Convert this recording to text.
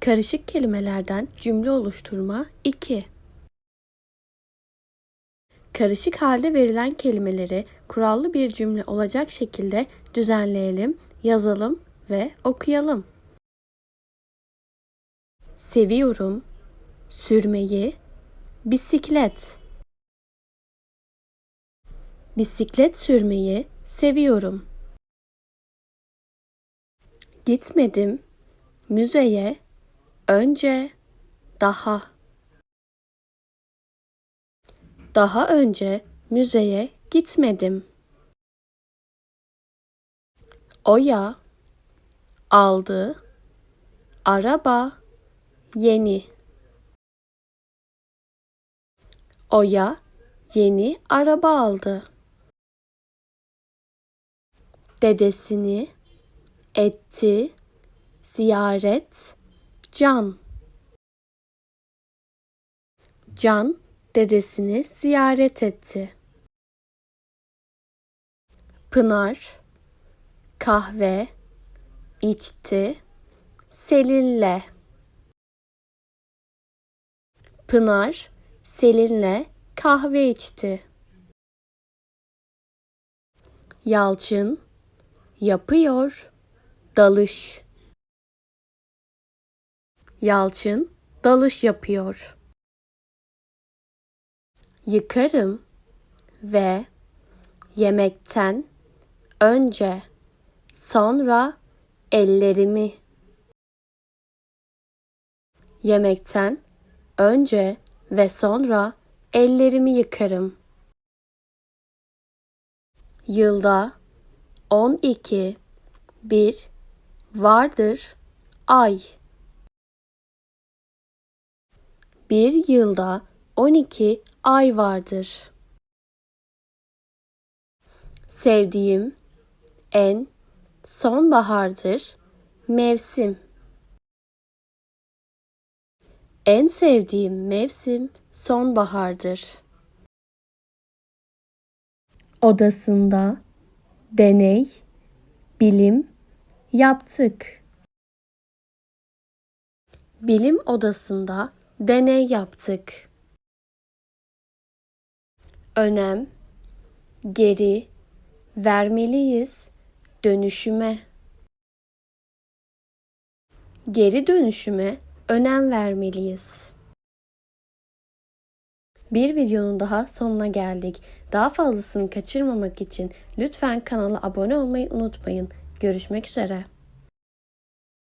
Karışık kelimelerden cümle oluşturma 2. Karışık halde verilen kelimeleri kurallı bir cümle olacak şekilde düzenleyelim, yazalım ve okuyalım. Seviyorum sürmeyi bisiklet. Bisiklet sürmeyi seviyorum. Gitmedim müzeye önce daha daha önce müzeye gitmedim. Oya aldı araba yeni. Oya yeni araba aldı. Dedesini etti ziyaret Can. Can dedesini ziyaret etti. Pınar kahve içti Selin'le. Pınar Selin'le kahve içti. Yalçın yapıyor dalış. Yalçın dalış yapıyor. Yıkarım ve yemekten önce sonra ellerimi yemekten önce ve sonra ellerimi yıkarım. Yılda 12 bir vardır ay. Bir yılda 12 ay vardır. Sevdiğim en sonbahardır mevsim. En sevdiğim mevsim sonbahardır. Odasında deney, bilim yaptık. Bilim odasında deney yaptık. Önem, geri, vermeliyiz dönüşüme. Geri dönüşüme önem vermeliyiz. Bir videonun daha sonuna geldik. Daha fazlasını kaçırmamak için lütfen kanala abone olmayı unutmayın. Görüşmek üzere.